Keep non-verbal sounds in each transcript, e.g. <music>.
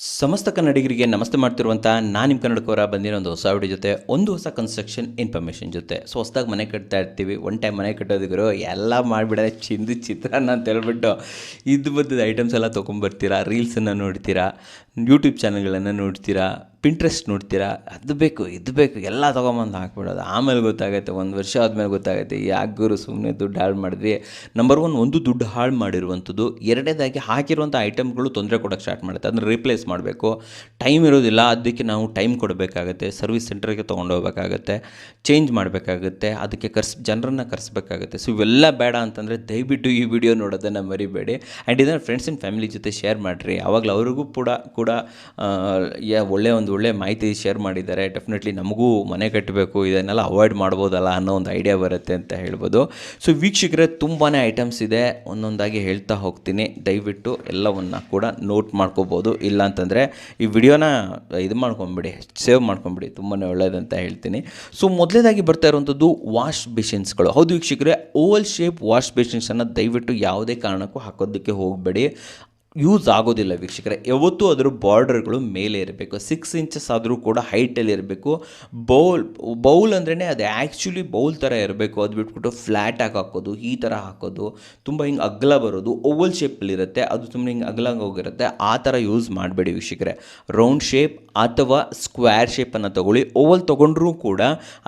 ಸಮಸ್ತ ಕನ್ನಡಿಗರಿಗೆ ನಮಸ್ತೆ ಮಾಡ್ತಿರುವಂಥ ನಾನು ನಿಮ್ಮ ಕನ್ನಡಕವರ ಬಂದಿರೋ ಒಂದು ಹೊಸ ವಿಡಿಯೋ ಜೊತೆ, ಒಂದು ಹೊಸ ಕನ್ಸ್ಟ್ರಕ್ಷನ್ ಇನ್ಫಾರ್ಮೇಷನ್ ಜೊತೆ. ಸೊ ಹೊಸದಾಗಿ ಮನೆ ಕಟ್ತಾ ಇರ್ತೀವಿ. ಒನ್ ಟೈಮ್ ಮನೆ ಕಟ್ಟೋದಿದ್ರು ಎಲ್ಲ ಮಾಡಿಬಿಡೋದೆ ಚಿಂದು ಚಿತ್ರಾನ್ನ ಅಂತ ಹೇಳ್ಬಿಟ್ಟು ಇದು ಬದ್ದದ ಐಟಮ್ಸ್ ಎಲ್ಲ ತೊಗೊಂಬರ್ತೀರಾ ರೀಲ್ಸನ್ನು ನೋಡ್ತೀರಾ? ಯೂಟ್ಯೂಬ್ ಚಾನಲ್ಗಳನ್ನು ನೋಡ್ತೀರಾ? ಪಿಂಟ್ರೆಸ್ಟ್ ನೋಡ್ತೀರಾ? ಅದು ಬೇಕು, ಇದು ಬೇಕು, ಎಲ್ಲ ತೊಗೊಂಬಂದು ಹಾಕ್ಬಿಡೋದು. ಆಮೇಲೆ ಗೊತ್ತಾಗುತ್ತೆ, ಒಂದು ವರ್ಷ ಆದಮೇಲೆ ಗೊತ್ತಾಗುತ್ತೆ ಯಾಕೆ ಗುರು ಸುಮ್ಮನೆ ದುಡ್ಡು ಹಾಳು ಮಾಡಿದ್ವಿ ನಂಬರ್ ಒನ್ ಒಂದು ದುಡ್ಡು ಹಾಳು ಮಾಡಿರುವಂಥದ್ದು. ಎರಡನೇದಾಗಿ ಹಾಕಿರುವಂಥ ಐಟಮ್ಗಳು ತೊಂದರೆ ಕೊಡೋಕ್ಕೆ ಸ್ಟಾರ್ಟ್ ಮಾಡುತ್ತೆ. ಅದನ್ನು ರಿಪ್ಲೇಸ್ ಮಾಡಬೇಕು. ಟೈಮ್ ಇರೋದಿಲ್ಲ ಅದಕ್ಕೆ ನಾವು ಟೈಮ್ ಕೊಡಬೇಕಾಗುತ್ತೆ. ಸರ್ವಿಸ್ ಸೆಂಟರ್ಗೆ ಹೋಗಬೇಕಾಗುತ್ತೆ. ಚೇಂಜ್ ಮಾಡಬೇಕಾಗುತ್ತೆ. ಅದಕ್ಕೆ ಕರ್ಸ್, ಜನರನ್ನು ಕರೆಸ್ಬೇಕಾಗುತ್ತೆ. ಸೊ ಇವೆಲ್ಲ ಬೇಡ ಅಂತಂದರೆ ದಯವಿಟ್ಟು ಈ ವಿಡಿಯೋ ನೋಡೋದನ್ನು ಮರಿಬೇಡಿ. ಆ್ಯಂಡ್ ಇದನ್ನು ಫ್ರೆಂಡ್ಸ್ ಆ್ಯಂಡ್ ಫ್ಯಾಮಿಲಿ ಜೊತೆ ಶೇರ್ ಮಾಡಿರಿ. ಆವಾಗಲೂ ಅವ್ರಿಗೂ ಕೂಡ ಕೂಡ ಒಳ್ಳೆಯ ಒಂದು ಒಳ್ಳೆಯ ಮಾಹಿತಿ ಶೇರ್ ಮಾಡಿದ್ದಾರೆ. ಡೆಫಿನೆಟ್ಲಿ ನಮಗೂ ಮನೆ ಕಟ್ಟಬೇಕು, ಇದನ್ನೆಲ್ಲ ಅವಾಯ್ಡ್ ಮಾಡ್ಬೋದಲ್ಲ ಅನ್ನೋ ಒಂದು ಐಡಿಯಾ ಬರುತ್ತೆ ಅಂತ ಹೇಳ್ಬೋದು. ಸೊ ವೀಕ್ಷಕರೇ ತುಂಬಾ ಐಟಮ್ಸ್ ಇದೆ. ಒಂದೊಂದಾಗಿ ಹೇಳ್ತಾ ಹೋಗ್ತೀನಿ. ದಯವಿಟ್ಟು ಎಲ್ಲವನ್ನು ಕೂಡ ನೋಟ್ ಮಾಡ್ಕೋಬೋದು. ಇಲ್ಲ ಅಂತಂದರೆ, ಈ ವಿಡಿಯೋನ ಇದು ಮಾಡ್ಕೊಂಬಿಡಿ ಸೇವ್ ಮಾಡ್ಕೊಂಬಿಡಿ. ತುಂಬಾ ಒಳ್ಳೆಯದಂತ ಹೇಳ್ತೀನಿ. ಸೊ ಮೊದಲೇದಾಗಿ ಬರ್ತಾ ಇರುವಂಥದ್ದು ವಾಶ್ ಬೇಷನ್ಸ್ಗಳು ಹೌದು ವೀಕ್ಷಕರೇ ಓವಲ್ ಶೇಪ್ ವಾಶ್ ಬೇಷನ್ಸನ್ನು ದಯವಿಟ್ಟು ಯಾವುದೇ ಕಾರಣಕ್ಕೂ ಹಾಕೋದಕ್ಕೆ ಹೋಗಬೇಡಿ. ಯೂಸ್ ಆಗೋದಿಲ್ಲ ವೀಕ್ಷಕರೇ. ಯಾವತ್ತೂ ಅದರ ಬಾರ್ಡರ್ಗಳು ಮೇಲೆ ಇರಬೇಕು. ಸಿಕ್ಸ್ ಇಂಚಸ್ ಆದರೂ ಕೂಡ ಹೈಟಲ್ಲಿ ಇರಬೇಕು. ಬೌಲ್ ಬೌಲ್ ಅಂದ್ರೇ ಅದು ಆ್ಯಕ್ಚುಲಿ ಬೌಲ್ ಥರ ಇರಬೇಕು. ಅದು ಬಿಟ್ಬಿಟ್ಟು ಫ್ಲ್ಯಾಟಾಗಿ ಹಾಕೋದು, ಈ ಥರ ಹಾಕೋದು, ತುಂಬ ಹಿಂಗೆ ಅಗ್ಲ ಬರೋದು ಓವಲ್ ಶೇಪಲ್ಲಿರುತ್ತೆ ಅದು ಸುಮ್ಮನೆ ಹಿಂಗೆ ಅಗ್ಲಾಗಿ ಹೋಗಿರುತ್ತೆ. ಆ ಥರ ಯೂಸ್ ಮಾಡಬೇಡಿ ವೀಕ್ಷಕರೇ. ರೌಂಡ್ ಶೇಪ್ ಅಥವಾ ಸ್ಕ್ವೇರ್ ಶೇಪನ್ನು ತೊಗೊಳ್ಳಿ. ಓವಲ್ ತೊಗೊಂಡ್ರೂ ಕೂಡ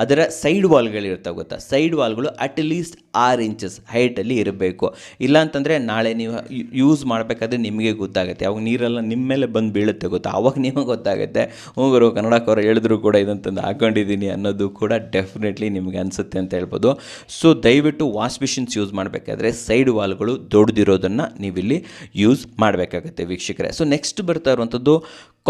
ಅದರ ಸೈಡ್ ವಾಲ್ಗಳಿರ್ತವೆ ಗೊತ್ತಾ? ಸೈಡ್ ವಾಲ್ಗಳು ಅಟ್ ಲೀಸ್ಟ್ ಆರು ಇಂಚಸ್ ಹೈಟಲ್ಲಿ ಇರಬೇಕು. ಇಲ್ಲಾಂತಂದರೆ ನಾಳೆ ನೀವು ಯೂಸ್ ಮಾಡಬೇಕಾದ್ರೆ ನಿಮಗೆ ಗೊತ್ತಾಗುತ್ತೆ. ಅವಾಗ ನೀರೆಲ್ಲ ನಿಮ್ಮ ಮೇಲೆ ಬಂದು ಬೀಳುತ್ತೆ ಗೊತ್ತಾ? ಅವಾಗ ನಿಮಗೆ ಗೊತ್ತಾಗುತ್ತೆ. ಹೋಗರು ಕನ್ನಡಕ್ಕವ್ರು ಹೇಳಿದ್ರು ಕೂಡ ಇದಂತಂದು ಹಾಕೊಂಡಿದ್ದೀನಿ ಅನ್ನೋದು ಕೂಡ ಡೆಫಿನೆಟ್ಲಿ ನಿಮಗೆ ಅನಿಸುತ್ತೆ ಅಂತ ಹೇಳ್ಬೋದು. ಸೊ ದಯವಿಟ್ಟು ವಾಶ್ ಮಿಷಿನ್ಸ್ ಯೂಸ್ ಮಾಡಬೇಕಾದ್ರೆ ಸೈಡ್ ವಾಲ್ಗಳು ದೊಡ್ಡದಿರೋದನ್ನು ನೀವಿಲ್ಲಿ ಯೂಸ್ ಮಾಡಬೇಕಾಗತ್ತೆ ವೀಕ್ಷಕರೇ. ಸೊ ನೆಕ್ಸ್ಟ್ ಬರ್ತಾ ಇರುವಂಥದ್ದು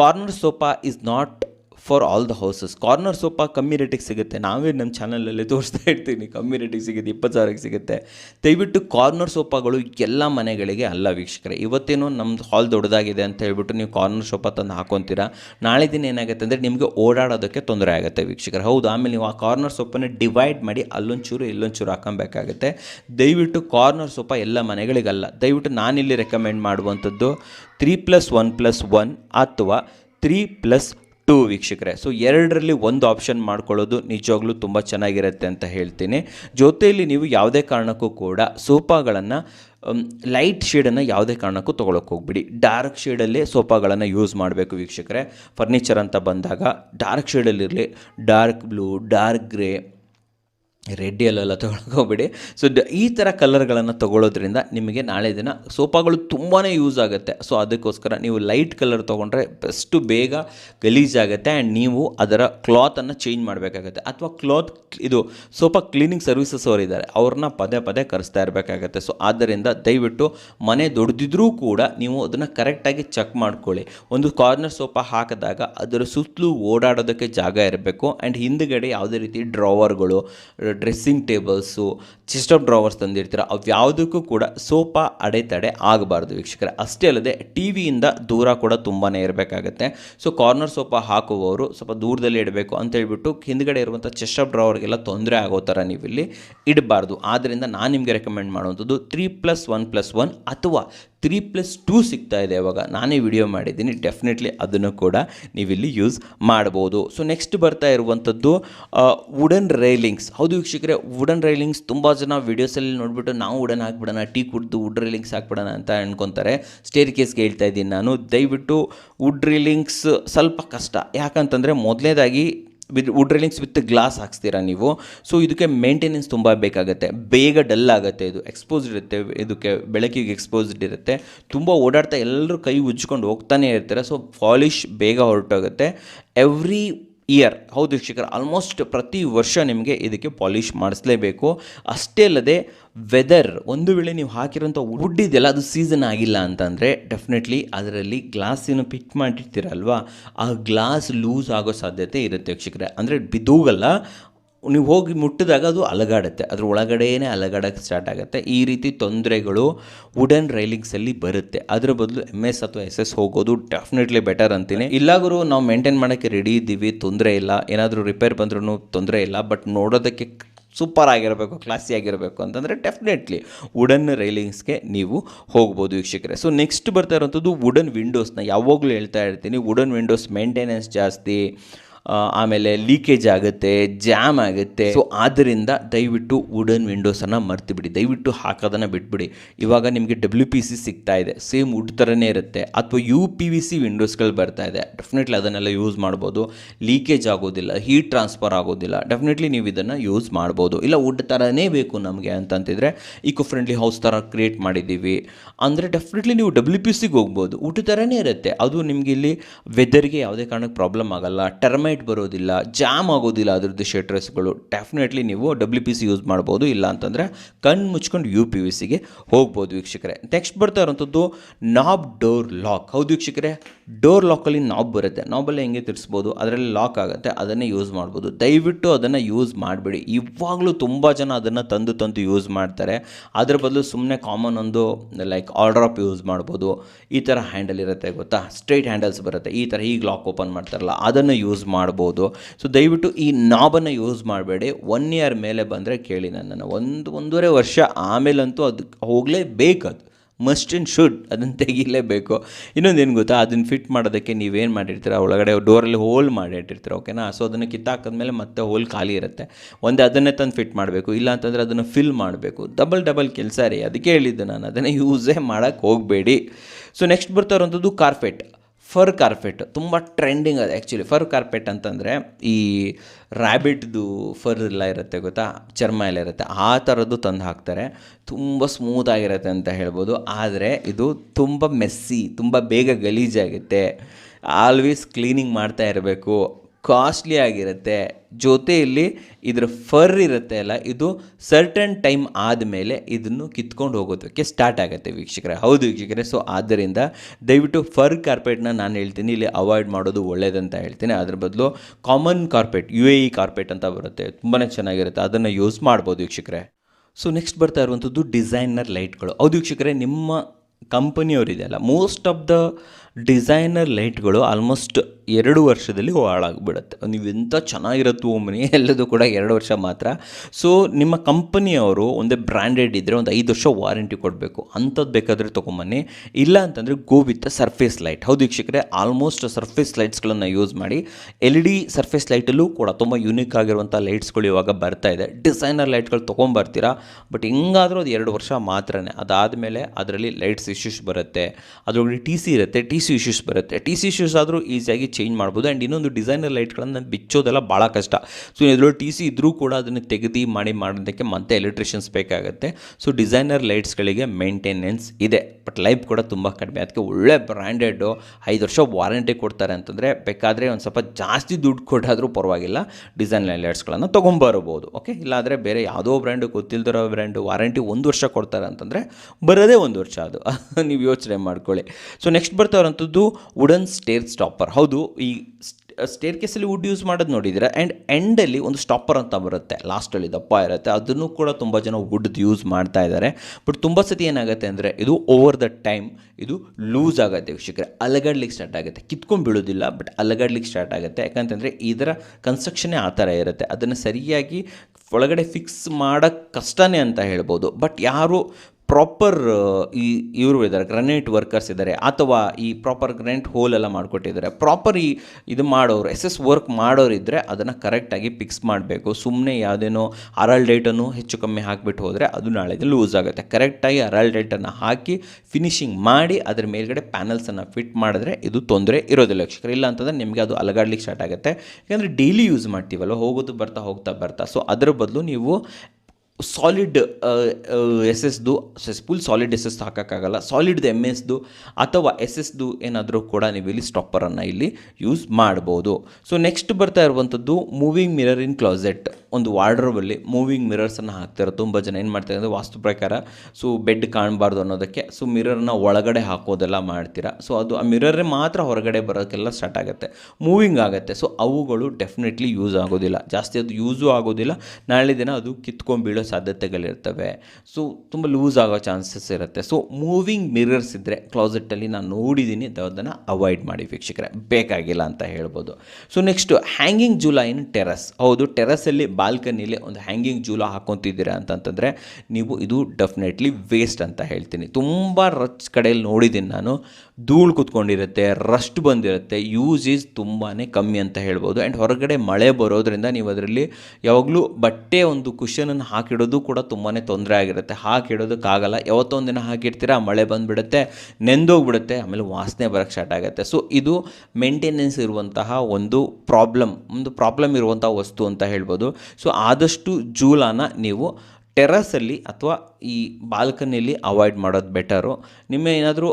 corner sofa is not for all the houses corner sofa ಕಮ್ಮಿ ರೇಟಿಗೆ ಸಿಗುತ್ತೆ. ನಾವೇ ನಮ್ಮ ಚಾನಲಲ್ಲಿ ತೋರಿಸ್ತಾ <laughs> ಇರ್ತೀನಿ. ಕಮ್ಮಿ ರೇಟಿಗೆ ಸಿಗುತ್ತೆ, ಇಪ್ಪತ್ತು ಸಾವಿರಕ್ಕೆ ಸಿಗುತ್ತೆ. ದಯವಿಟ್ಟು ಕಾರ್ನರ್ ಸೋಪಾಗಳು ಎಲ್ಲ ಮನೆಗಳಿಗೆ ಅಲ್ಲ ವೀಕ್ಷಕರೇ. ಇವತ್ತೇನೋ ನಮ್ಮದು ಹಾಲ್ ದೊಡ್ಡದಾಗಿದೆ ಅಂತ ಹೇಳ್ಬಿಟ್ಟು ನೀವು ಕಾರ್ನರ್ ಸೋಫಾ ತಂದು ಹಾಕೊತೀರಾ? ನಾಳೆ ದಿನ ಏನಾಗುತ್ತೆ ಅಂದರೆ ನಿಮಗೆ ಓಡಾಡೋದಕ್ಕೆ ತೊಂದರೆ ಆಗುತ್ತೆ ವೀಕ್ಷಕರು. ಹೌದು, ಆಮೇಲೆ ನೀವು ಆ ಕಾರ್ನರ್ ಸೋಪನ್ನು ಡಿವೈಡ್ ಮಾಡಿ ಅಲ್ಲೊಂಚೂರು, ಇಲ್ಲೊಂಚೂರು ಹಾಕೊಬೇಕಾಗುತ್ತೆ. ದಯವಿಟ್ಟು ಕಾರ್ನರ್ ಸೋಫಾ ಎಲ್ಲ ಮನೆಗಳಿಗಲ್ಲ. ದಯವಿಟ್ಟು ನಾನಿಲ್ಲಿ ರೆಕಮೆಂಡ್ ಮಾಡುವಂಥದ್ದು three plus one plus one ಅಥವಾ ತ್ರೀ ಪ್ಲಸ್ ಟೂ ವೀಕ್ಷಕರೇ. ಸೊ ಎರಡರಲ್ಲಿ ಒಂದು ಆಪ್ಷನ್ ಮಾಡ್ಕೊಳ್ಳೋದು ನಿಜವಾಗ್ಲೂ ತುಂಬ ಚೆನ್ನಾಗಿರುತ್ತೆ ಅಂತ ಹೇಳ್ತೀನಿ. ಜೊತೆಯಲ್ಲಿ ನೀವು ಯಾವುದೇ ಕಾರಣಕ್ಕೂ ಕೂಡ ಸೋಫಾಗಳನ್ನು ಲೈಟ್ ಶೇಡನ್ನು ಯಾವುದೇ ಕಾರಣಕ್ಕೂ ತೊಗೊಳಕ್ಕೆ ಹೋಗ್ಬಿಡಿ. ಡಾರ್ಕ್ ಶೇಡಲ್ಲೇ ಸೋಫಾಗಳನ್ನು ಯೂಸ್ ಮಾಡಬೇಕು ವೀಕ್ಷಕರೇ. ಫರ್ನಿಚರ್ ಅಂತ ಬಂದಾಗ dark ಶೇಡಲ್ಲಿರಲಿ dark blue dark grey red ಎಲ್ಲೆಲ್ಲ ತೊಗೊಳ್ಕೋಬೇಡಿ ಸೊ ಈ ಥರ ಕಲರ್ಗಳನ್ನು ತೊಗೊಳೋದ್ರಿಂದ ನಿಮಗೆ ನಾಳೆ ದಿನ ಸೋಫಾಗಳು ತುಂಬಾ ಯೂಸ್ ಆಗುತ್ತೆ. ಸೊ ಅದಕ್ಕೋಸ್ಕರ ನೀವು ಲೈಟ್ ಕಲರ್ ತೊಗೊಂಡ್ರೆ ಬೆಸ್ಟು ಬೇಗ ಗಲೀಜಾಗುತ್ತೆ ಆ್ಯಂಡ್ ನೀವು ಅದರ ಕ್ಲಾತನ್ನು ಚೇಂಜ್ ಮಾಡಬೇಕಾಗತ್ತೆ. ಅಥವಾ ಕ್ಲಾತ್ ಇದು ಸೋಫಾ ಕ್ಲೀನಿಂಗ್ ಸರ್ವಿಸಸ್ ಅವರಿದ್ದಾರೆ ಅವ್ರನ್ನ ಪದೇ ಪದೇ ಕರೆಸ್ತಾ ಇರಬೇಕಾಗತ್ತೆ. ಸೊ ಆದ್ದರಿಂದ ದಯವಿಟ್ಟು ಮನೆ ದೊಡ್ಡದಿದ್ರೂ ಕೂಡ ನೀವು ಅದನ್ನು ಕರೆಕ್ಟಾಗಿ ಚೆಕ್ ಮಾಡ್ಕೊಳ್ಳಿ. ಒಂದು ಕಾರ್ನರ್ ಸೋಫಾ ಹಾಕಿದಾಗ ಅದರ ಸುತ್ತಲೂ ಓಡಾಡೋದಕ್ಕೆ ಜಾಗ ಇರಬೇಕು. ಆ್ಯಂಡ್ ಹಿಂದುಗಡೆ ಯಾವುದೇ ರೀತಿ ಡ್ರಾವರ್ಗಳು dressing tables chest of drawers ತಂದಿರ್ತೀರ, ಅವು ಯಾವುದಕ್ಕೂ ಕೂಡ ಸೋಫಾ ಅಡೆತಡೆ ಆಗಬಾರ್ದು ವೀಕ್ಷಕರೇ. ಅಷ್ಟೇ ಅಲ್ಲದೆ ಟಿ ವಿಯಿಂದ ದೂರ ಕೂಡ ತುಂಬಾ ಇರಬೇಕಾಗತ್ತೆ. ಸೊ ಕಾರ್ನರ್ ಸೋಫಾ ಹಾಕುವವರು ಸ್ವಲ್ಪ ದೂರದಲ್ಲಿ ಇಡಬೇಕು ಅಂತ ಹೇಳ್ಬಿಟ್ಟು ಹಿಂದ್ಗಡೆ ಇರುವಂಥ ಆಫ್ ಡ್ರಾವರ್ಗೆಲ್ಲ ತೊಂದರೆ ಆಗೋ ಥರ ನೀವಿಲ್ಲಿ ಇಡಬಾರ್ದು. ಆದ್ದರಿಂದ ನಾನು ನಿಮಗೆ ರೆಕಮೆಂಡ್ ಮಾಡುವಂಥದ್ದು three plus one plus one ಅಥವಾ ತ್ರೀ ಪ್ಲಸ್ ಟೂ ಸಿಗ್ತಾ ಇದೆ ಇವಾಗ ನಾನೇ ವಿಡಿಯೋ ಮಾಡಿದ್ದೀನಿ. ಡೆಫಿನೆಟ್ಲಿ ಅದನ್ನು ಕೂಡ ನೀವಿಲ್ಲಿ ಯೂಸ್ ಮಾಡ್ಬೋದು. ಸೊ ನೆಕ್ಸ್ಟ್ ಬರ್ತಾ ಇರುವಂಥದ್ದು ವುಡನ್ ರೈಲಿಂಗ್ಸ್ ಹೌದು ವೀಕ್ಷಕರೇ ವುಡನ್ ರೈಲಿಂಗ್ಸ್ ತುಂಬ ಜನ ವೀಡಿಯೋಸಲ್ಲಿ ನೋಡಿಬಿಟ್ಟು ನಾವು ವುಡನ್ ಹಾಕ್ಬಿಡೋಣ, ಟೀ ಕುಡ್ದು ವುಡ್ ರೈಲಿಂಗ್ಸ್ ಹಾಕ್ಬಿಡೋಣ ಅಂತ ಅನ್ಕೊತಾರೆ. ಸ್ಟೇರ್ ಕೇಸ್ಗೆ ಹೇಳ್ತಾ ಇದ್ದೀನಿ ನಾನು. ದಯವಿಟ್ಟು ವುಡ್ ರೈಲಿಂಗ್ಸ್ ಸ್ವಲ್ಪ ಕಷ್ಟ. ಯಾಕಂತಂದರೆ ಮೊದಲನೇದಾಗಿ with wood railings with glass ಹಾಕ್ಸ್ತೀರಾ ನೀವು? ಸೊ ಇದಕ್ಕೆ ಮೇಂಟೆನೆನ್ಸ್ ತುಂಬ ಬೇಕಾಗುತ್ತೆ. ಬೇಗ ಡಲ್ ಆಗುತ್ತೆ ಇದು. ಎಕ್ಸ್ಪೋಸ್ಡ್ ಇರುತ್ತೆ. ಇದಕ್ಕೆ ಬೆಳಕಿಗೆ ಎಕ್ಸ್ಪೋಸ್ಡ್ ಇರುತ್ತೆ. ತುಂಬ ಓಡಾಡ್ತಾ ಎಲ್ಲರೂ ಕೈ ಉಜ್ಕೊಂಡು ಹೋಗ್ತಾನೆ ಇರ್ತಾರೆ? ಸೊ ಪಾಲಿಶ್ ಬೇಗ ಹೊರಟೋಗುತ್ತೆ. ಎವ್ರಿ ಇಯರ್ ಹೌದು ವೀಕ್ಷಕರ ಆಲ್ಮೋಸ್ಟ್ ಪ್ರತಿ ವರ್ಷ ನಿಮಗೆ ಇದಕ್ಕೆ ಪಾಲಿಷ್ ಮಾಡಿಸ್ಲೇಬೇಕು. ಅಷ್ಟೇ ಅಲ್ಲದೆ ವೆದರ್ ಒಂದು ವೇಳೆ ನೀವು ಹಾಕಿರೋಂಥ ವುಡ್ ಇದೆಯಲ್ಲ ಅದು ಸೀಸನ್ ಆಗಿಲ್ಲ ಅಂತಂದರೆ ಡೆಫಿನೆಟ್ಲಿ ಅದರಲ್ಲಿ ಗ್ಲಾಸಿನ ಪಿಕ್ ಮಾಡಿರ್ತೀರಲ್ವಾ, ಆ ಗ್ಲಾಸ್ ಲೂಸ್ ಆಗೋ ಸಾಧ್ಯತೆ ಇರುತ್ತೆ ವೀಕ್ಷಕರೇ. ಅಂದರೆ ಬಿದ್ದೋಗಲ್ಲ ನೀವು ಹೋಗಿ ಮುಟ್ಟಿದಾಗ ಅದು ಅಲಗಾಡುತ್ತೆ. ಅದ್ರ ಒಳಗಡೆಯೇ ಅಲಗಾಡಕ್ಕೆ ಸ್ಟಾರ್ಟ್ ಆಗುತ್ತೆ. ಈ ರೀತಿ ತೊಂದರೆಗಳು ವುಡನ್ ರೈಲಿಂಗ್ಸಲ್ಲಿ ಬರುತ್ತೆ. ಅದರ ಬದಲು ಎಂ ಎಸ್ ಅಥವಾ ಎಸ್ ಎಸ್ ಹೋಗೋದು ಡೆಫಿನೆಟ್ಲಿ ಬೆಟರ್ ಅಂತೀನಿ. ಇಲ್ಲ ಗುರು ನಾವು ಮೇಂಟೈನ್ ಮಾಡೋಕ್ಕೆ ರೆಡಿ ಇದ್ದೀವಿ. ತೊಂದರೆ ಇಲ್ಲ. ಏನಾದರೂ ರಿಪೇರ್ ಬಂದ್ರೂ ತೊಂದರೆ ಇಲ್ಲ. ಬಟ್ ನೋಡೋದಕ್ಕೆ ಸೂಪರ್ ಆಗಿರಬೇಕು ಕ್ಲಾಸಿ ಆಗಿರಬೇಕು ಅಂತಂದರೆ ಡೆಫಿನೆಟ್ಲಿ ವುಡನ್ ರೈಲಿಂಗ್ಸ್ಗೆ ನೀವು ಹೋಗ್ಬೋದು ವೀಕ್ಷಕರೇ. ಸೊ ನೆಕ್ಸ್ಟ್ ಬರ್ತಾ ಇರೋಂಥದ್ದು ವುಡನ್ ವಿಂಡೋಸ್ನ ಯಾವಾಗಲೂ ಹೇಳ್ತಾ ಇರ್ತೀನಿ. ವುಡನ್ ವಿಂಡೋಸ್ ಮೇಂಟೆನೆನ್ಸ್ ಜಾಸ್ತಿ. ಆಮೇಲೆ ಲೀಕೇಜ್ ಆಗುತ್ತೆ ಜಾಮ್ ಆಗುತ್ತೆ. ಸೊ ಆದ್ದರಿಂದ ದಯವಿಟ್ಟು ವುಡನ್ ವಿಂಡೋಸನ್ನು ಮರ್ತು ಬಿಡಿ. ದಯವಿಟ್ಟು ಹಾಕೋದನ್ನು ಬಿಟ್ಬಿಡಿ. ಇವಾಗ ನಿಮಗೆ ಡಬ್ಲ್ಯೂ ಪಿ ಸಿ ಸಿಗ್ತಾ ಇದೆ. ಸೇಮ್ ವುಡ್ ಥರನೇ ಇರುತ್ತೆ. ಅಥವಾ ಯು ಪಿ ವಿ ಸಿ ವಿಂಡೋಸ್ಗಳು ಬರ್ತಾ ಇದೆ. ಡೆಫಿನೆಟ್ಲಿ ಅದನ್ನೆಲ್ಲ ಯೂಸ್ ಮಾಡ್ಬೋದು. ಲೀಕೇಜ್ ಆಗೋದಿಲ್ಲ. ಹೀಟ್ ಟ್ರಾನ್ಸ್ಫರ್ ಆಗೋದಿಲ್ಲ. ಡೆಫಿನೆಟ್ಲಿ ನೀವು ಇದನ್ನು ಯೂಸ್ ಮಾಡ್ಬೋದು. ಇಲ್ಲ ವುಡ್ ಥರನೇ ಬೇಕು ನಮಗೆ ಅಂತಂತಿದ್ರೆ ಈಕೋ ಫ್ರೆಂಡ್ಲಿ ಹೌಸ್ ಥರ ಕ್ರಿಯೇಟ್ ಮಾಡಿದ್ದೀವಿ. ಅಂದರೆ ಡೆಫಿನೆಟ್ಲಿ ನೀವು ಡಬ್ಲ್ಯೂ ಪಿ ಸಿಗೆ ಹೋಗ್ಬೋದು. ವುಡ್ ಥರನೇ ಇರುತ್ತೆ. ಅದು ನಿಮಗೆ ಇಲ್ಲಿ ವೆದರ್ಗೆ ಯಾವುದೇ ಕಾರಣಕ್ಕೆ ಪ್ರಾಬ್ಲಮ್ ಆಗಲ್ಲ. ಬರೋದಿಲ್ಲ, ಜಾಮ್ ಆಗೋದಿಲ್ಲ ಅದ್ರದ್ದು ಶೆಟ್ರಸ್ಗಳು ಡೆಫಿನೆಟ್ಲಿ ನೀವು ಡಬ್ಲ್ಯೂ ಪಿ ಸಿ ಯೂಸ್ ಮಾಡ್ಬೋದು, ಇಲ್ಲ ಅಂತಂದರೆ ಕಣ್ಣು ಮುಚ್ಕೊಂಡು ಯು ಪಿ ವಿ ಸಿಗೆ ಹೋಗ್ಬೋದು ವೀಕ್ಷಕರೇ. ನೆಕ್ಸ್ಟ್ ಬರ್ತಾ ಇರೋಂಥದ್ದು ನಾಬ್ ಡೋರ್ ಲಾಕ್ ಹೌದು ವೀಕ್ಷಕರೇ? ಡೋರ್ ಲಾಕಲ್ಲಿ ನಾಬ್ ಬರುತ್ತೆ. ನಾಬಲ್ಲಿ ಹೆಂಗೆ ತಿರ್ಸ್ಬೋದು? ಅದರಲ್ಲಿ ಲಾಕ್ ಆಗುತ್ತೆ, ಅದನ್ನೇ ಯೂಸ್ ಮಾಡ್ಬೋದು. ದಯವಿಟ್ಟು ಅದನ್ನು ಯೂಸ್ ಮಾಡಬೇಡಿ. ಇವಾಗಲೂ ತುಂಬ ಜನ ಅದನ್ನು ತಂದು ತಂದು ಯೂಸ್ ಮಾಡ್ತಾರೆ. ಅದ್ರ ಬದಲು ಸುಮ್ಮನೆ ಕಾಮನ್ ಒಂದು ಲೈಕ್ ಆರ್ಡರ್ ಆಫ್ ಯೂಸ್ ಮಾಡ್ಬೋದು. ಈ ಥರ ಹ್ಯಾಂಡಲ್ ಇರುತ್ತೆ ಗೊತ್ತಾ? ಸ್ಟ್ರೈಟ್ ಹ್ಯಾಂಡಲ್ಸ್ ಬರುತ್ತೆ. ಈ ಥರ ಈಗ ಲಾಕ್ ಓಪನ್ ಮಾಡ್ತಾರಲ್ಲ, ಅದನ್ನು ಯೂಸ್ ಮಾಡ್ಬೋದು. ಸೊ ದಯವಿಟ್ಟು ಈ ನಾಬನ್ನು ಯೂಸ್ ಮಾಡಬೇಡಿ. ಒನ್ ಇಯರ್ ಮೇಲೆ ಬಂದರೆ ಕೇಳಿ ನನ್ನನ್ನು. ಒಂದು, ಒಂದೂವರೆ ವರ್ಷ ಆಮೇಲಂತೂ ಅದು ಹೋಗಲೇಬೇಕದು ಮಸ್ಟ್ ಇನ್ ಶುಡ್ ಅದನ್ನು ತೆಗಿಲೇಬೇಕು. ಇನ್ನೊಂದು ಏನು ಗೊತ್ತಾ? ಅದನ್ನು ಫಿಟ್ ಮಾಡೋದಕ್ಕೆ ನೀವೇನು ಮಾಡಿರ್ತೀರ? ಒಳಗಡೆ ಡೋರಲ್ಲಿ ಹೋಲ್ ಮಾಡಿಟ್ಟಿರ್ತೀರ ಓಕೆನಾ ಸೊ ಅದನ್ನು ಕಿತ್ತಾಕಿದ್ಮೇಲೆ ಮತ್ತೆ ಹೋಲ್ ಖಾಲಿ ಇರುತ್ತೆ. ಒಂದೇ ಅದನ್ನೇ ತಂದು ಫಿಟ್ ಮಾಡಬೇಕು. ಇಲ್ಲ ಅಂತಂದರೆ ಅದನ್ನು ಫಿಲ್ ಮಾಡಬೇಕು. ಡಬಲ್ ಡಬಲ್ ಕೆಲಸ ರೀ. ಅದಕ್ಕೆ ಹೇಳಿದ್ದು ನಾನು. ಅದನ್ನು ಯೂಸೇ ಮಾಡೋಕ್ಕೆ ಹೋಗಬೇಡಿ. ಸೊ ನೆಕ್ಸ್ಟ್ ಬರ್ತಾ ಇರೋಂಥದ್ದು ಕಾರ್ಪೆಟ್ ಫರ್ ಕಾರ್ಪೆಟ್, ತುಂಬ ಟ್ರೆಂಡಿಂಗ್ ಅದು. ಆ್ಯಕ್ಚುಲಿ ಫರ್ ಕಾರ್ಪೆಟ್ ಅಂತಂದರೆ ಈ ರ್ಯಾಬಿಟ್ದು ಫರ್ ಎಲ್ಲ ಇರುತ್ತೆ ಗೊತ್ತಾ? ಚರ್ಮ ಎಲ್ಲ ಇರುತ್ತೆ. ಆ ಥರದ್ದು ತಂದು ಹಾಕ್ತಾರೆ. ತುಂಬ ಸ್ಮೂತ್ ಆಗಿರುತ್ತೆ ಅಂತ ಹೇಳ್ಬೋದು. ಆದರೆ ಇದು ತುಂಬ ಮೆಸ್ಸಿ ತುಂಬ ಬೇಗ ಗಲೀಜಾಗುತ್ತೆ. ಆಲ್ವೇಸ್ ಕ್ಲೀನಿಂಗ್ ಮಾಡ್ತಾ ಇರಬೇಕು. ಕಾಸ್ಟ್ಲಿ ಆಗಿರುತ್ತೆ. ಜೊತೆಯಲ್ಲಿ ಇದ್ರ ಫರ್ ಇರುತ್ತೆ ಅಲ್ಲ, ಇದು ಸರ್ಟನ್ ಟೈಮ್ ಆದಮೇಲೆ ಇದನ್ನು ಕಿತ್ಕೊಂಡು ಹೋಗೋದಕ್ಕೆ ಸ್ಟಾರ್ಟ್ ಆಗುತ್ತೆ ವೀಕ್ಷಕರೇ. ಹೌದು ವೀಕ್ಷಕರೇ ಸೊ ಆದ್ದರಿಂದ ದಯವಿಟ್ಟು ಫರ್ ಕಾರ್ಪೆಟ್ನ ನಾನು ಹೇಳ್ತೀನಿ, ಇಲ್ಲಿ ಅವಾಯ್ಡ್ ಮಾಡೋದು ಒಳ್ಳೇದಂತ ಹೇಳ್ತೀನಿ. ಅದ್ರ ಬದಲು common carpet U A E carpet ಅಂತ ಬರುತ್ತೆ ತುಂಬಾ ಚೆನ್ನಾಗಿರುತ್ತೆ, ಅದನ್ನು ಯೂಸ್ ಮಾಡ್ಬೋದು ವೀಕ್ಷಕರೇ. ಸೊ ನೆಕ್ಸ್ಟ್ ಬರ್ತಾ ಇರುವಂಥದ್ದು ಡಿಸೈನರ್ ಲೈಟ್ಗಳು ಹೌದು ವೀಕ್ಷಕರೇ, ನಿಮ್ಮ ಕಂಪನಿಯವರಿದೆಯಲ್ಲ ಮೋಸ್ಟ್ ಆಫ್ ದ ಡಿಸೈನರ್ ಲೈಟ್ಗಳು ಆಲ್ಮೋಸ್ಟ್ ಎರಡು ವರ್ಷದಲ್ಲಿ ಹಾಳಾಗ್ಬಿಡುತ್ತೆ. ನೀವು ಎಂಥ ಚೆನ್ನಾಗಿರುತ್ತೋ ಮನೆ ಎಲ್ಲದೂ ಕೂಡ ಎರಡು ವರ್ಷ ಮಾತ್ರ. ಸೊ ನಿಮ್ಮ ಕಂಪನಿಯವರು ಒಂದೇ ಬ್ರ್ಯಾಂಡೆಡ್ ಇದ್ದರೆ ಒಂದು ಐದು ವರ್ಷ ವಾರಂಟಿ ಕೊಡಬೇಕು. ಅಂಥದ್ದು ಬೇಕಾದರೆ ತೊಗೊಂಬನ್ನಿ. ಇಲ್ಲ ಅಂತಂದರೆ ಗೋ ವಿತ್ ಸರ್ಫೇಸ್ ಲೈಟ್ ಹೌದು ವೀಕ್ಷಕರೇ, ಆಲ್ಮೋಸ್ಟ್ ಸರ್ಫೇಸ್ ಲೈಟ್ಸ್ಗಳನ್ನು ಯೂಸ್ ಮಾಡಿ ಎಲ್ ಇ ಡಿ ಸರ್ಫೇಸ್ ಲೈಟಲ್ಲೂ ಕೂಡ ತುಂಬ ಯೂನಿಕ್ ಆಗಿರುವಂಥ ಲೈಟ್ಸ್ಗಳು ಇವಾಗ ಬರ್ತಾ ಇದೆ. ಡಿಸೈನರ್ ಲೈಟ್ಗಳು ತೊಗೊಂಬರ್ತೀರಾ? ಬಟ್ ಹೆಂಗಾದರೂ ಅದು ಎರಡು ವರ್ಷ ಮಾತ್ರನೇ. ಅದಾದಮೇಲೆ ಅದರಲ್ಲಿ ಲೈಟ್ಸ್ ಇಶ್ಯೂಸ್ ಬರುತ್ತೆ. ಅದರೊಳಗೆ ಟಿ ಸಿ ಇರುತ್ತೆ. ಟಿ ಸಿ ಇಶ್ಯೂಸ್ ಬರುತ್ತೆ. ಟಿ ಸಿ ಇಶ್ಯೂಸ್ ಆದರೂ ಈಸಿಯಾಗಿ ಚೇಂಜ್ ಮಾಡ್ಬೋದು. ಆ್ಯಂಡ್ ಇನ್ನೊಂದು ಡಿಸೈನರ್ ಲೈಟ್ಗಳನ್ನು ಬಿಚ್ಚೋದೆಲ್ಲ ಭಾಳ ಕಷ್ಟ. ಸೊ ಇದರಲ್ಲಿ ಟಿ ಸಿ ಇದ್ದರೂ ಕೂಡ ಅದನ್ನು ತೆಗೆದು ಮಾಡಿ ಮಾಡೋದಕ್ಕೆ ಮತ್ತೆ ಎಲೆಕ್ಟ್ರಿಷಿಯನ್ಸ್ ಬೇಕಾಗುತ್ತೆ. ಸೊ ಡಿಸೈನರ್ ಲೈಟ್ಸ್ಗಳಿಗೆ ಮೇಂಟೆನೆನ್ಸ್ ಇದೆ. ಬಟ್ ಲೈಫ್ ಕೂಡ ತುಂಬ ಕಡಿಮೆ. ಅದಕ್ಕೆ ಒಳ್ಳೆ ಬ್ರ್ಯಾಂಡೆಡು ಐದು ವರ್ಷ ವಾರಂಟಿ ಕೊಡ್ತಾರೆ ಅಂತಂದರೆ ಬೇಕಾದರೆ ಒಂದು ಸ್ವಲ್ಪ ಜಾಸ್ತಿ ದುಡ್ಡು ಕೊಟ್ಟಾದರೂ ಪರವಾಗಿಲ್ಲ. ಡಿಸೈನ್ ಲೈಟ್ಸ್ಗಳನ್ನು ತೊಗೊಂಬರ್ಬೋದು. ಓಕೆ ಇಲ್ಲಾಂದರೆ ಬೇರೆ ಯಾವುದೋ ಬ್ರ್ಯಾಂಡು ಗೊತ್ತಿಲ್ದಿರೋ ಬ್ರ್ಯಾಂಡು ವಾರಂಟಿ ಒಂದು ವರ್ಷ ಕೊಡ್ತಾರೆ ಅಂತಂದರೆ ಬರೋದೇ ಒಂದು ವರ್ಷ ಅದು. <laughs> ನೀವು ಯೋಚನೆ ಮಾಡ್ಕೊಳ್ಳಿ. ಸೊ ನೆಕ್ಸ್ಟ್ ಬರ್ತಾ ಇರೋಂಥದ್ದು ವುಡನ್ ಸ್ಟೇರ್ ಸ್ಟಾಪರ್ ಹೌದು, ಈ ಸ್ಟೇರ್ ಕೇಸಲ್ಲಿ ವುಡ್ ಯೂಸ್ ಮಾಡೋದು ನೋಡಿದರೆ ಆ್ಯಂಡ್ ಎಂಡಲ್ಲಿ ಒಂದು ಸ್ಟಾಪರ್ ಅಂತ ಬರುತ್ತೆ. ಲಾಸ್ಟಲ್ಲಿ ದಪ್ಪ ಇರುತ್ತೆ. ಅದನ್ನು ಕೂಡ ತುಂಬ ಜನ ವುಡ್ದು ಯೂಸ್ ಮಾಡ್ತಾ ಇದ್ದಾರೆ. ಬಟ್ ತುಂಬ ಸತಿ ಏನಾಗುತ್ತೆ ಅಂದರೆ, ಇದು ಓವರ್ ದ ಟೈಮ್ ಇದು ಲೂಸ್ ಆಗುತ್ತೆ ವೀಕ್ಷಕರೆ. ಅಲಗಾಡ್ಲಿಕ್ಕೆ ಸ್ಟಾರ್ಟ್ ಆಗುತ್ತೆ. ಕಿತ್ಕೊಂಡು ಬೀಳೋದಿಲ್ಲ ಬಟ್ ಅಲಗಾಡ್ಲಿಕ್ಕೆ ಸ್ಟಾರ್ಟ್ ಆಗುತ್ತೆ. ಯಾಕಂತಂದರೆ, ಇದರ ಕನ್ಸ್ಟ್ರಕ್ಷನ್ನೇ ಆ ಥರ ಇರುತ್ತೆ. ಅದನ್ನು ಸರಿಯಾಗಿ ಒಳಗಡೆ ಫಿಕ್ಸ್ ಮಾಡೋಕ್ಕೆ ಕಷ್ಟನೇ ಅಂತ ಹೇಳ್ಬೋದು. ಬಟ್ ಯಾರು ಪ್ರಾಪರ್ ಈ ಇವರು ಇದ್ದಾರೆ ಗ್ರನೇಟ್ ವರ್ಕರ್ಸ್ ಇದ್ದಾರೆ ಅಥವಾ ಈ ಪ್ರಾಪರ್ ಗ್ರನೇಟ್ ಹೋಲ್ ಎಲ್ಲ ಮಾಡಿಕೊಟ್ಟಿದ್ದಾರೆ. ಪ್ರಾಪರ್ ಈ ಇದು ಮಾಡೋರು ಎಸ್ ಎಸ್ ವರ್ಕ್ ಮಾಡೋರು ಇದ್ದರೆ ಅದನ್ನು ಕರೆಕ್ಟಾಗಿ ಫಿಕ್ಸ್ ಮಾಡಬೇಕು. ಸುಮ್ಮನೆ ಯಾವುದೇನೋ ಅರಲ್ ಡೇಟನ್ನು ಹೆಚ್ಚು ಕಮ್ಮಿ ಹಾಕಿಬಿಟ್ಟು ಹೋದರೆ ಅದು ನಾಳೆ ಲೂಸ್ ಆಗುತ್ತೆ. ಕರೆಕ್ಟಾಗಿ ಅರಲ್ ಡೇಟನ್ನು ಹಾಕಿ ಫಿನಿಶಿಂಗ್ ಮಾಡಿ ಅದ್ರ ಮೇಲ್ಗಡೆ ಪ್ಯಾನಲ್ಸನ್ನು ಫಿಟ್ ಮಾಡಿದ್ರೆ ಇದು ತೊಂದರೆ ಇರೋದಿಲ್ಲ ವೀಕ್ಷಕರು. ಇಲ್ಲ ಅಂತಂದರೆ ನಿಮಗೆ ಅದು ಅಲಗಾಡ್ಲಿಕ್ಕೆ ಸ್ಟಾರ್ಟ್ ಆಗುತ್ತೆ. ಯಾಕಂದರೆ ಡೈಲಿ ಯೂಸ್ ಮಾಡ್ತೀವಲ್ಲ ಹೋಗೋದು ಬರ್ತಾ ಹೋಗ್ತಾ ಬರ್ತಾ. ಸೊ ಅದರ ಬದಲು ನೀವು ಸಾಲಿಡ್ ಎಸ್ ಎಸ್ದು ಫುಲ್ ಸಾಲಿಡ್ ಎಸ್ ಎಸ್ ಹಾಕೋಕ್ಕಾಗಲ್ಲ. ಸಾಲಿಡ್ದು ಎಂ ಎಸ್ದು ಅಥವಾ ಎಸ್ ಎಸ್ದು ಏನಾದರೂ ಕೂಡ ನೀವು ಇಲ್ಲಿ ಸ್ಟಾಪರನ್ನು ಇಲ್ಲಿ ಯೂಸ್ ಮಾಡ್ಬೋದು. ಸೊ ನೆಕ್ಸ್ಟ್ ಬರ್ತಾ ಇರುವಂಥದ್ದು ಮೂವಿಂಗ್ ಮಿರರ್ ಇನ್ ಕ್ಲಾಸೆಟ್ ಒಂದು ವಾರ್ಡ್ರೋಬಲ್ಲಿ ಮೂವಿಂಗ್ ಮಿರರ್ಸನ್ನು ಹಾಕ್ತಾರೆ ತುಂಬ ಜನ ಏನು ಮಾಡ್ತಾರೆ ಅಂದರೆ ವಾಸ್ತು ಪ್ರಕಾರ ಸೊ ಬೆಡ್ ಕಾಣಬಾರ್ದು ಅನ್ನೋದಕ್ಕೆ ಸೊ ಮಿರರ್ನ ಒಳಗಡೆ ಹಾಕೋದೆಲ್ಲ ಮಾಡ್ತೀರಾ. ಸೊ ಅದು ಆ ಮಿರರೇ ಮಾತ್ರ ಹೊರಗಡೆ ಬರೋಕ್ಕೆಲ್ಲ ಸ್ಟಾರ್ಟ್ ಆಗುತ್ತೆ. ಮೂವಿಂಗ್ ಆಗುತ್ತೆ. ಸೊ ಅವುಗಳು ಡೆಫಿನೆಟ್ಲಿ ಯೂಸ್ ಆಗೋದಿಲ್ಲ. ಜಾಸ್ತಿ ಅದು ಯೂಸು ಆಗೋದಿಲ್ಲ. ನಾಳೆ ದಿನ ಅದು ಕಿತ್ಕೊಂಡು ಬೀಳೋ ಸಾಧ್ಯತೆಗಳಿರ್ತವೆ. ಸೊ ತುಂಬ ಲೂಸ್ ಆಗೋ ಚಾನ್ಸಸ್ ಇರುತ್ತೆ. ಸೊ ಮೂವಿಂಗ್ ಮಿರರ್ಸ್ ಇದ್ದರೆ ಕ್ಲಾಸೆಟ್ಟಲ್ಲಿ ನಾನು ನೋಡಿದ್ದೀನಿ ಅದನ್ನು ಅವಾಯ್ಡ್ ಮಾಡಿ ವೀಕ್ಷಕರೇ. ಬೇಕಾಗಿಲ್ಲ ಅಂತ ಹೇಳ್ಬೋದು. ಸೊ ನೆಕ್ಸ್ಟು ಹ್ಯಾಂಗಿಂಗ್ ಜುಲೈನ್ ಟೆರಸ್ ಹೌದು ಟೆರಸಲ್ಲಿ ಬಾಲ್ಕನಿಲಿ ಒಂದು ಹ್ಯಾಂಗಿಂಗ್ ಜೂಲ ಹಾಕೊತಿದ್ದೀರಾ ಅಂತಂತಂದರೆ ನೀವು ಇದು ಡೆಫಿನೆಟ್ಲಿ ವೇಸ್ಟ್ ಅಂತ ಹೇಳ್ತೀನಿ. ತುಂಬ ರಚ್ ಕಡೆಯಲ್ಲಿ ನೋಡಿದ್ದೀನಿ ನಾನು. ಧೂಳು ಕುತ್ಕೊಂಡಿರುತ್ತೆ ರಸ್ಟ್ ಬಂದಿರುತ್ತೆ ಯೂಸ್ ಈಸ್ ತುಂಬಾ ಕಮ್ಮಿ ಅಂತ ಹೇಳ್ಬೋದು. ಆ್ಯಂಡ್ ಹೊರಗಡೆ ಮಳೆ ಬರೋದ್ರಿಂದ ನೀವು ಅದರಲ್ಲಿ ಯಾವಾಗಲೂ ಬಟ್ಟೆ ಒಂದು ಕುಷನನ್ನು ಹಾಕಿಡೋದು ಕೂಡ ತುಂಬಾ ತೊಂದರೆ ಆಗಿರುತ್ತೆ. ಹಾಕಿಡೋದಕ್ಕಾಗಲ್ಲ ಯಾವತ್ತೋ ಒಂದು ದಿನ ಹಾಕಿರ್ತೀರಾ, ಮಳೆ ಬಂದುಬಿಡುತ್ತೆ, ನೆಂದೋಗ್ಬಿಡುತ್ತೆ, ಆಮೇಲೆ ವಾಸನೆ ಬರೋಕ್ಕೆ ಸ್ಟಾರ್ಟ್ ಆಗುತ್ತೆ. ಸೊ ಇದು ಮೇಂಟೆನೆನ್ಸ್ ಇರುವಂತಹ ಒಂದು ಪ್ರಾಬ್ಲಮ್ ಒಂದು ಪ್ರಾಬ್ಲಮ್ ಇರುವಂಥ ವಸ್ತು ಅಂತ ಹೇಳ್ಬೋದು. ಸೊ ಆದಷ್ಟು ಜೂಲಾನ ನೀವು ಟೆರಸಲ್ಲಿ ಅಥವಾ ಈ ಬಾಲ್ಕನಿಯಲ್ಲಿ ಅವಾಯ್ಡ್ ಮಾಡೋದು ಬೆಟರು. ನಿಮ್ಮ ಏನಾದರೂ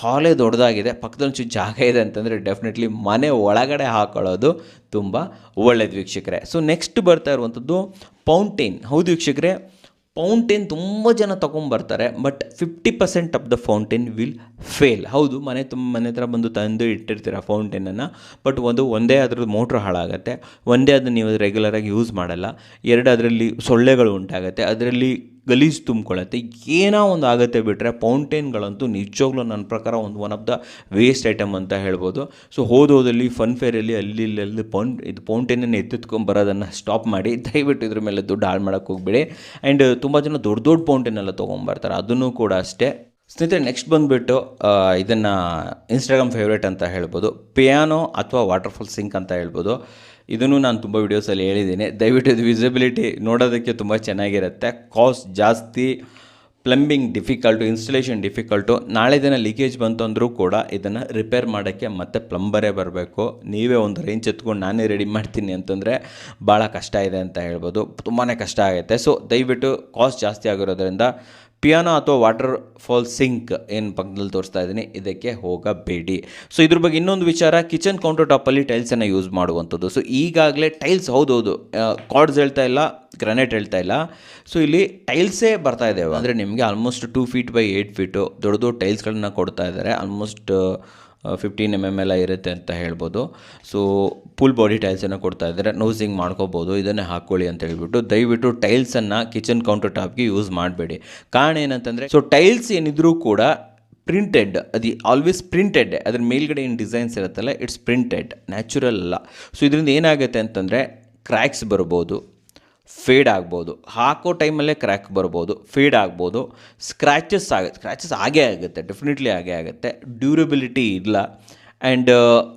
ಹಾಲೇ ದೊಡ್ಡದಾಗಿದೆ ಒಂಚೂರು ಜಾಗ ಇದೆ ಅಂತಂದರೆ ಡೆಫಿನೆಟ್ಲಿ ಮನೆ ಒಳಗಡೆ ಹಾಕೊಳ್ಳೋದು ತುಂಬ ಒಳ್ಳೆಯದು ವೀಕ್ಷಕರೇ. ಸೊ ನೆಕ್ಸ್ಟ್ ಬರ್ತಾ ಇರುವಂಥದ್ದು ಪೌಂಟೇನ್ ಹೌದು ವೀಕ್ಷಕರೇ? ಫೌಂಟೇನ್ ತುಂಬ ಜನ ತೊಗೊಂಬರ್ತಾರೆ but fifty percent of the fountain will fail ಹೌದು, ಮನೆ ತುಂಬ ಮನೆ ಹತ್ರ ಬಂದು ತಂದು ಇಟ್ಟಿರ್ತೀರ ಫೌಂಟೇನನ್ನು ಬಟ್ ಒಂದು ಒಂದೇ ಅದ್ರದ್ದು ಮೋಟ್ರ್ ಹಾಳಾಗುತ್ತೆ, ಒಂದೇ ಅದನ್ನು ನೀವು ರೆಗ್ಯುಲರಾಗಿ ಯೂಸ್ ಮಾಡಲ್ಲ ಎರಡು ಅದರಲ್ಲಿ ಸೊಳ್ಳೆಗಳು ಉಂಟಾಗುತ್ತೆ, ಅದರಲ್ಲಿ ಗಲೀಜು ತುಂಬ್ಕೊಳ್ಳುತ್ತೆ. ಏನೋ ಒಂದು ಆಗುತ್ತೆ ಬಿಟ್ಟರೆ ಫೌಂಟೇನ್ಗಳಂತೂ ನಿಜವಾಗ್ಲೂ ನನ್ನ ಪ್ರಕಾರ ಒಂದು one of the waste item ಅಂತ ಹೇಳ್ಬೋದು. ಸೊ ಹೋದೋದಲ್ಲಿ ಫನ್ ಫೇರಲ್ಲಿ ಅಲ್ಲಿ ಇಲ್ಲಿ ಪೌಂಟ್ ಇದು ಫೌಂಟೇನನ್ನು ಎತ್ತಿತ್ಕೊಂಡು ಬರೋದನ್ನು ಸ್ಟಾಪ್ ಮಾಡಿ, ದಯವಿಟ್ಟು ಇದ್ರ ಮೇಲೆ ದುಡ್ಡು ಹಾಳು ಮಾಡೋಕ್ಕೆ ಹೋಗ್ಬೇಡಿ. ಆ್ಯಂಡ್ ತುಂಬ ಜನ ದೊಡ್ಡ ದೊಡ್ಡ ಪೌಂಟೇನೆಲ್ಲ ತೊಗೊಂಬರ್ತಾರೆ. ಅದನ್ನು ಕೂಡ ಅಷ್ಟೇ. ಸ್ನೇಹಿತರೆ ನೆಕ್ಸ್ಟ್ ಬಂದುಬಿಟ್ಟು ಇದನ್ನು ಇನ್ಸ್ಟಾಗ್ರಾಮ್ ಫೇವ್ರೇಟ್ ಅಂತ ಹೇಳ್ಬೋದು. ಪಿಯಾನೋ ಅಥವಾ ವಾಟರ್ಫಾಲ್ ಸಿಂಕ್ ಅಂತ ಹೇಳ್ಬೋದು. ಇದನ್ನು ನಾನು ತುಂಬ ವೀಡಿಯೋಸಲ್ಲಿ ಹೇಳಿದ್ದೀನಿ. ದಯವಿಟ್ಟು ಇದು ವಿಸಿಬಿಲಿಟಿ ನೋಡೋದಕ್ಕೆ ತುಂಬ ಚೆನ್ನಾಗಿರುತ್ತೆ. ಕಾಸ್ಟ್ ಜಾಸ್ತಿ ಪ್ಲಂಬಿಂಗ್ ಡಿಫಿಕಲ್ಟು ಇನ್ಸ್ಟಲೇಷನ್ ಡಿಫಿಕಲ್ಟು ನಾಳೆ ದಿನ ಲೀಕೇಜ್ ಬಂತು ಅಂದರೂ ಕೂಡ ಇದನ್ನು ರಿಪೇರ್ ಮಾಡೋಕ್ಕೆ ಮತ್ತೆ ಪ್ಲಂಬರೇ ಬರಬೇಕು. ನೀವೇ ಒಂದು ರೇಂಜ್ ಎತ್ಕೊಂಡು ನಾನೇ ರೆಡಿ ಮಾಡ್ತೀನಿ ಅಂತಂದರೆ ಭಾಳ ಕಷ್ಟ ಇದೆ ಅಂತ ಹೇಳ್ಬೋದು. ತುಂಬಾ ಕಷ್ಟ ಆಗುತ್ತೆ. ಸೊ ದಯವಿಟ್ಟು ಕಾಸ್ಟ್ ಜಾಸ್ತಿ ಆಗಿರೋದ್ರಿಂದ ಪಿಯಾನೋ ಅಥವಾ ವಾಟರ್ ಫಾಲ್ ಸಿಂಕ್ ಏನು ಪಕ್ಕದಲ್ಲಿ ತೋರಿಸ್ತಾ ಇದ್ದೀನಿ, ಇದಕ್ಕೆ ಹೋಗಬೇಡಿ. ಸೊ ಇದ್ರ ಬಗ್ಗೆ ಇನ್ನೊಂದು ವಿಚಾರ, ಕಿಚನ್ ಕೌಂಟರ್ ಟಾಪಲ್ಲಿ ಟೈಲ್ಸನ್ನು ಯೂಸ್ ಮಾಡುವಂಥದ್ದು. ಸೊ ಈಗಾಗಲೇ ಟೈಲ್ಸ್ ಹೌದೌದು. ಕಾರ್ಡ್ಸ್ ಹೇಳ್ತಾ ಇಲ್ಲ ಗ್ರನೇಟ್ ಹೇಳ್ತಾ ಇಲ್ಲ. ಸೊ ಇಲ್ಲಿ ಟೈಲ್ಸೇ ಬರ್ತಾ ಇದ್ದಾವೆ ಅಂದರೆ ನಿಮಗೆ almost two feet by eight feet ದೊಡ್ಡ ದೊಡ್ಡ ಟೈಲ್ಸ್ಗಳನ್ನ ಕೊಡ್ತಾ ಇದ್ದಾರೆ ಆಲ್ಮೋಸ್ಟ್ ಫಿಫ್ಟೀನ್ ಎಂ ಎಂ ಎಲ್ಲ ಇರುತ್ತೆ ಅಂತ ಹೇಳ್ಬೋದು. ಸೊ ಫುಲ್ ಬಾಡಿ ಟೈಲ್ಸನ್ನು ಕೊಡ್ತಾ ಇದ್ದಾರೆ ನೋಸಿಂಗ್ ಮಾಡ್ಕೋಬೋದು. ಇದನ್ನೇ ಹಾಕ್ಕೊಳ್ಳಿ ಅಂತ ಹೇಳ್ಬಿಟ್ಟು ದಯವಿಟ್ಟು ಟೈಲ್ಸನ್ನು ಕಿಚನ್ ಕೌಂಟರ್ ಟಾಪ್ಗೆ ಯೂಸ್ ಮಾಡಬೇಡಿ. ಕಾರಣ ಏನಂತಂದರೆ ಸೊ ಟೈಲ್ಸ್ ಏನಿದ್ರೂ ಕೂಡ ಪ್ರಿಂಟೆಡ್ ಅದು ಆಲ್ವೇಸ್ ಪ್ರಿಂಟೆಡ್ ಅದ್ರ ಮೇಲ್ಗಡೆ ಏನು ಡಿಸೈನ್ಸ್ ಇರುತ್ತಲ್ಲ ಇಟ್ಸ್ ಪ್ರಿಂಟೆಡ್ ನ್ಯಾಚುರಲ್ ಅಲ್ಲ. ಸೊ ಇದರಿಂದ ಏನಾಗುತ್ತೆ ಅಂತಂದರೆ ಕ್ರ್ಯಾಕ್ಸ್ ಬರ್ಬೋದು. ಫೇಡ್ ಆಗ್ಬೋದು. ಹಾಕೋ ಟೈಮಲ್ಲೇ ಕ್ರ್ಯಾಕ್ ಬರ್ಬೋದು ಫೇಡ್ ಆಗ್ಬೋದು. ಸ್ಕ್ರ್ಯಾಚಸ್ ಆಗುತ್ತೆ ಸ್ಕ್ರ್ಯಾಚಸ್ ಆಗೇ ಆಗುತ್ತೆ ಡೆಫಿನೆಟ್ಲಿ ಆಗೇ ಆಗುತ್ತೆ. ಡ್ಯೂರಬಿಲಿಟಿ ಇಲ್ಲ. ಆ್ಯಂಡ್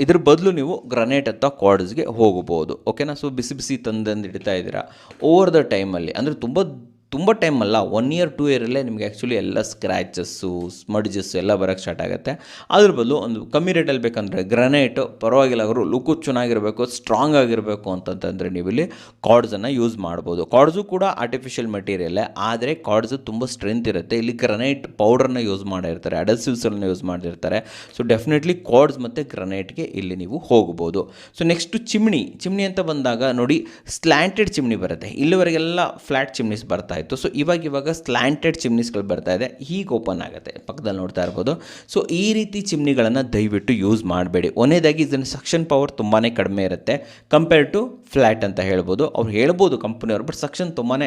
ಇದ್ರ ಬದಲು ನೀವು ಗ್ರನೇಟ್ ಅಥವಾ ಕಾರ್ಡ್ಸ್ಗೆ ಹೋಗ್ಬೋದು. ಓಕೆನಾ ಸೊ ಬಿಸಿ ಬಿಸಿ ತಂದಂದು ಇಡ್ತಾ ಇದ್ದೀರಾ. ಓವರ್ ದ ಟೈಮಲ್ಲಿ ಅಂದರೆ ತುಂಬ ತುಂಬ ಟೈಮ್ ಅಲ್ಲ ಒನ್ ಇಯರ್ ಟೂ ಇಯರಲ್ಲೇ ನಿಮಗೆ ಆ್ಯಕ್ಚುಲಿ ಎಲ್ಲ ಸ್ಕ್ರ್ಯಾಚಸ್ಸು ಸ್ಮಡ್ಜಸ್ಸು ಎಲ್ಲ ಬರೋಕ್ಕೆ ಸ್ಟಾರ್ಟ್ ಆಗುತ್ತೆ. ಅದ್ರ ಬದಲು ಒಂದು ಕಮ್ಮಿ ರೇಟಲ್ಲಿ ಬೇಕಂದರೆ ಗ್ರನೈಟು ಪರವಾಗಿಲ್ಲ ಅವರು ಲುಕ್ಕು ಚೆನ್ನಾಗಿರಬೇಕು ಸ್ಟ್ರಾಂಗ್ ಆಗಿರಬೇಕು ಅಂತಂತಂದರೆ ನೀವು ಇಲ್ಲಿ ಕಾರ್ಡ್ಸನ್ನು ಯೂಸ್ ಮಾಡ್ಬೋದು. ಕಾರ್ಡ್ಸು ಕೂಡ ಆರ್ಟಿಫಿಷಿಯಲ್ ಮೆಟೀರಿಯಲ್ಲೇ ಆದರೆ ಕಾರ್ಡ್ಸು ತುಂಬ ಸ್ಟ್ರೆಂತ್ ಇರುತ್ತೆ. ಇಲ್ಲಿ ಗ್ರನೈಟ್ ಪೌಡರ್ನ ಯೂಸ್ ಮಾಡಿರ್ತಾರೆ ಅಡಸಿವ್ಸನ್ನು ಯೂಸ್ ಮಾಡಿರ್ತಾರೆ. ಸೊ ಡೆಫಿನೆಟ್ಲಿ ಕಾರ್ಡ್ಸ್ ಮತ್ತು ಗ್ರನೈಟ್ಗೆ ಇಲ್ಲಿ ನೀವು ಹೋಗ್ಬೋದು. ಸೊ ನೆಕ್ಸ್ಟು ಚಿಮ್ಣಿ ಚಿಮ್ಣಿ ಅಂತ ಬಂದಾಗ ನೋಡಿ ಸ್ಲ್ಯಾಂಟೆಡ್ ಚಿಮ್ಣಿ ಬರುತ್ತೆ. ಇಲ್ಲಿವರೆಗೆಲ್ಲ ಫ್ಲ್ಯಾಟ್ ಚಿಮ್ನೀಸ್ ಬರ್ತಾ ಇತ್ತು ಸೊ ಇವಾಗ ಇವಾಗ ಸ್ಲ್ಯಾಂಟೆಡ್ ಚಿಮ್ನೀಸ್ಗಳು ಬರ್ತಾ ಇದೆ. ಹೀಗೆ ಓಪನ್ ಆಗುತ್ತೆ. ಪಕ್ಕದಲ್ಲಿ ನೋಡ್ತಾ ಇರ್ಬೋದು. ಸೊ ಈ ರೀತಿ ಚಿಮ್ನಿಗಳನ್ನು ದಯವಿಟ್ಟು ಯೂಸ್ ಮಾಡಬೇಡಿ. ಒಂದೇದಾಗಿ ಇದನ್ನು ಸಕ್ಷನ್ ಪವರ್ ತುಂಬಾ ಕಡಿಮೆ ಇರುತ್ತೆ. ಕಂಪೇರ್ ಟು ಫ್ಲ್ಯಾಟ್ ಅಂತ ಹೇಳ್ಬೋದು. ಅವ್ರು ಹೇಳ್ಬೋದು ಕಂಪ್ನಿಯವರು ಬಟ್ ಸಕ್ಷನ್ ತುಂಬಾ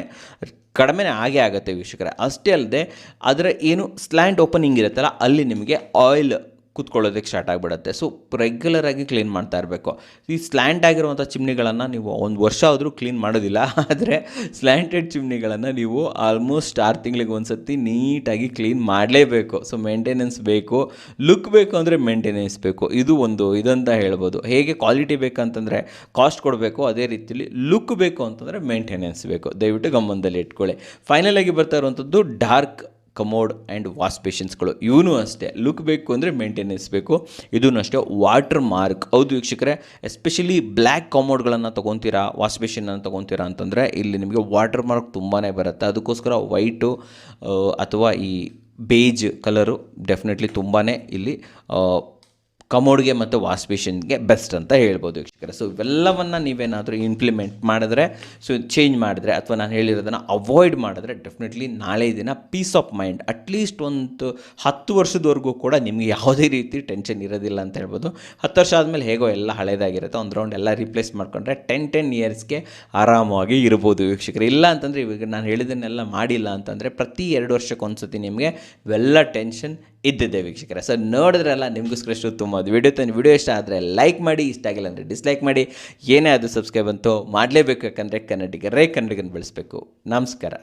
ಕಡಿಮೆನೇ ಆಗೇ ಆಗುತ್ತೆ ವೀಕ್ಷಕರೇ. ಅಷ್ಟೇ ಅಲ್ಲದೆ, ಅದರ ಏನು ಸ್ಲ್ಯಾಂಟ್ ಓಪನಿಂಗ್ ಇರುತ್ತಲ್ಲ, ಅಲ್ಲಿ ನಿಮಗೆ ಆಯಿಲ್ ಕೂತ್ಕೊಳ್ಳೋದಕ್ಕೆ ಸ್ಟಾರ್ಟ್ ಆಗಿಬಿಡುತ್ತೆ. ಸೊ ರೆಗ್ಯುಲರಾಗಿ ಕ್ಲೀನ್ ಮಾಡ್ತಾ ಇರಬೇಕು. ಈ ಸ್ಲ್ಯಾಂಟ್ ಆಗಿರುವಂಥ ಚಿಮ್ನಿಗಳನ್ನು ನೀವು ಒಂದು ವರ್ಷ ಆದರೂ ಕ್ಲೀನ್ ಮಾಡೋದಿಲ್ಲ. ಆದರೆ ಸ್ಲ್ಯಾಂಟೆಡ್ ಚಿಮ್ನಿಗಳನ್ನು ನೀವು ಆಲ್ಮೋಸ್ಟ್ ಆರು ತಿಂಗಳಿಗೆ ಒಂದು ಸತಿ ನೀಟಾಗಿ ಕ್ಲೀನ್ ಮಾಡಲೇಬೇಕು. ಸೊ ಮೇಂಟೆನೆನ್ಸ್ ಬೇಕು. ಲುಕ್ ಬೇಕು ಅಂದರೆ ಮೇಂಟೆನೆನ್ಸ್ ಬೇಕು. ಇದು ಒಂದು ಇದಂತ ಹೇಳ್ಬೋದು. ಹೇಗೆ ಕ್ವಾಲಿಟಿ ಬೇಕಂತಂದರೆ ಕಾಸ್ಟ್ ಕೊಡಬೇಕು. ಅದೇ ರೀತಿಯಲ್ಲಿ ಲುಕ್ ಬೇಕು ಅಂತಂದರೆ ಮೇಂಟೆನೆನ್ಸ್ ಬೇಕು. ದಯವಿಟ್ಟು ಗಮನದಲ್ಲಿ ಇಟ್ಕೊಳ್ಳಿ. ಫೈನಲ್ ಆಗಿ ಬರ್ತಾ ಇರುವಂಥದ್ದು ಡಾರ್ಕ್ ಕಮೋಡ್ ಆ್ಯಂಡ್ ವಾಶ್ ಪೇಷನ್ಸ್ಗಳು ಇವನು ಅಷ್ಟೇ. ಲುಕ್ ಬೇಕು ಅಂದರೆ ಮೇಂಟೆನೆನ್ಸ್ ಬೇಕು. ಇದೂ ಅಷ್ಟೇ. Water mark. ಹೌದು ವೀಕ್ಷಕರೇ, ಎಸ್ಪೆಷಲಿ ಬ್ಲ್ಯಾಕ್ ಕಮೋಡ್ಗಳನ್ನು ತೊಗೊತೀರಾ, ವಾಶ್ ಬೇಷನನ್ನು ತೊಗೊತೀರಾ ಅಂತಂದರೆ ಇಲ್ಲಿ ನಿಮಗೆ ವಾಟರ್ ಮಾರ್ಕ್ ತುಂಬಾ ಬರುತ್ತೆ. ಅದಕ್ಕೋಸ್ಕರ ವೈಟು ಅಥವಾ ಈ ಬೇಜ್ ಕಲರು ಡೆಫಿನೆಟ್ಲಿ ತುಂಬಾ ಇಲ್ಲಿ ಕಮೋಡ್ಗೆ ಮತ್ತು ವಾಶ್ ಬೇಷನ್ಗೆ ಬೆಸ್ಟ್ ಅಂತ ಹೇಳ್ಬೋದು ವೀಕ್ಷಕರೇ. ಸೊ ಇವೆಲ್ಲವನ್ನು ನೀವೇನಾದರೂ ಇಂಪ್ಲಿಮೆಂಟ್ ಮಾಡಿದ್ರೆ ಸೊ ಚೇಂಜ್ ಮಾಡಿದ್ರೆ ಅಥವಾ ನಾನು ಹೇಳಿರೋದನ್ನು ಅವಾಯ್ಡ್ ಮಾಡಿದ್ರೆ ಡೆಫಿನೆಟ್ಲಿ ನಾಳೆ ದಿನ ಪೀಸ್ ಆಫ್ ಮೈಂಡ್ ಅಟ್ಲೀಸ್ಟ್ ಒಂದು ಹತ್ತು ವರ್ಷದವರೆಗೂ ಕೂಡ ನಿಮಗೆ ಯಾವುದೇ ರೀತಿ ಟೆನ್ಷನ್ ಇರೋದಿಲ್ಲ ಅಂತ ಹೇಳ್ಬೋದು. ಹತ್ತು ವರ್ಷ ಆದಮೇಲೆ ಹೇಗೋ ಎಲ್ಲ ಹಳೇದಾಗಿರುತ್ತೆ. ಒಂದು ರೌಂಡ್ ಎಲ್ಲ ರಿಪ್ಲೇಸ್ ಮಾಡ್ಕೊಂಡ್ರೆ ಟೆನ್ ಟೆನ್ ಇಯರ್ಸ್ಗೆ ಆರಾಮವಾಗಿ ಇರ್ಬೋದು ವೀಕ್ಷಕರು. ಇಲ್ಲ ಅಂತಂದರೆ ಇವಾಗ ನಾನು ಹೇಳಿದ್ದನ್ನೆಲ್ಲ ಮಾಡಿಲ್ಲ ಅಂತಂದರೆ ಪ್ರತಿ ಎರಡು ವರ್ಷಕ್ಕೆ ಒಂದ್ಸತಿ ನಿಮಗೆ ಇವೆಲ್ಲ ಟೆನ್ಷನ್ ಇದ್ದಿದ್ದೆ ವೀಕ್ಷಕರ. ಸರ್ ನೋಡಿದ್ರಲ್ಲ, ನಿಮಗೋಸ್ಕರ ಎಷ್ಟು ತುಂಬ ಅದು ವಿಡಿಯೋ ತಂದು ವಿಡಿಯೋ ಇಷ್ಟ ಆದರೆ ಲೈಕ್ ಮಾಡಿ, ಇಷ್ಟ ಆಗಿಲ್ಲ ಅಂದರೆ ಡಿಸ್ಲೈಕ್ ಮಾಡಿ. ಏನೇ ಅದು ಸಬ್ಸ್ಕ್ರೈಬ್ ಅಂತೂ ಮಾಡಲೇಬೇಕು ಯಾಕಂದರೆ ಕನ್ನಡಿಗರೇ ಕನ್ನಡಿಗನ ಬೆಳೆಸಬೇಕು. ನಮಸ್ಕಾರ.